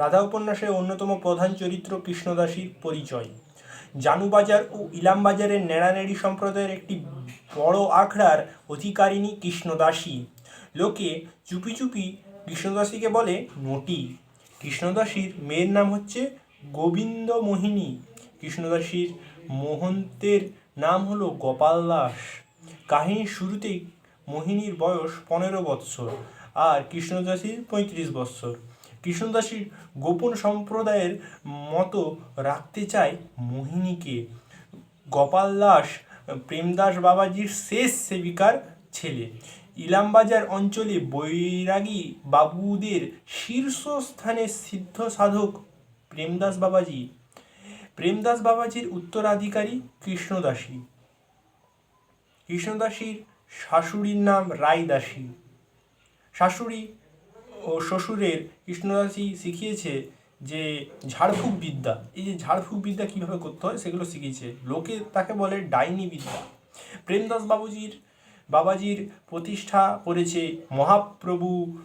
রাধা উপন্যাসের অন্যতম প্রধান চরিত্র কৃষ্ণদাসীর পরিচয়। জানুবাজার ও ইলামবাজারের নেড়ানেড়ি সম্প্রদায়ের একটি বড় আখড়ার অধিকারিণী কৃষ্ণদাসী। লোকে চুপি চুপি কৃষ্ণদাসীকে বলে নটি কৃষ্ণদাসীর মেয়ের নাম হচ্ছে গোবিন্দ মোহিনী কৃষ্ণদাসীর মহন্তের নাম হলো গোপাল দাস। কাহিনীর শুরুতেই মোহিনীর বয়স পনেরো বৎসর আর কৃষ্ণদাসীর পঁয়ত্রিশ বৎসর। কৃষ্ণদাসীর গোপন সম্প্রদায়ের মতো রাখতে চায় মোহিনীকে। গোপাল দাস, প্রেমদাস বাবাজির শেষ সেবিকার ছেলে। ইলামবাজার অঞ্চলে বৈরাগী বাবুদের শীর্ষস্থানে সিদ্ধ সাধক প্রেমদাস বাবাজি। প্রেমদাস বাবাজির উত্তরাধিকারী কৃষ্ণদাসী। কৃষ্ণদাসীর শাশুড়ির নাম রায়দাসী। শাশুড়ি ও শ্বশুরের কৃষ্ণদাসী শিখিয়েছে যে ঝাড়ফুঁক বিদ্যা। এই যে ঝাড়ফুঁক বিদ্যা কীভাবে করতে হয় সেগুলো শিখিয়েছে। লোকে তাকে বলে ডাইনি বিদ্যা। প্রেমদাস বাবুজির, বাবাজির প্রতিষ্ঠা করেছে মহাপ্রভু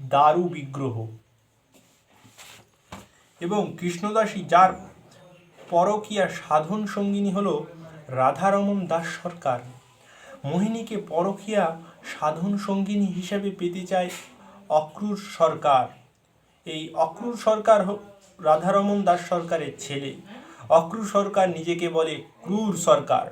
দারু বিগ্রহ। এবং কৃষ্ণদাসী যার পরকীয়া সাধন সঙ্গিনী হল রাধারমন দাস সরকার। মোহিনীকে পরকীয়া সাধন সঙ্গিনী হিসেবে পেতে চায় অক্রুর সরকার। এই অক্রুর সরকার রাধারমন দাস সরকারের ছেলে। অক্রুর সরকার নিজেকে বলে ক্রূর সরকার।